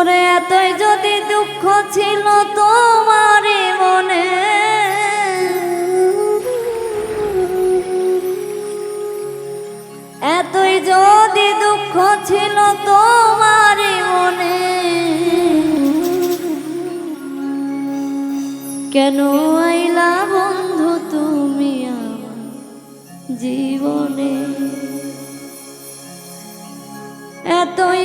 ওরে, এতই যদি দুঃখ ছিল তোমার মনে। এতই যদি দুঃখ ছিল তোমার মনে। কেন আইলা বন্ধু তুমি আমার জীবনে? এতই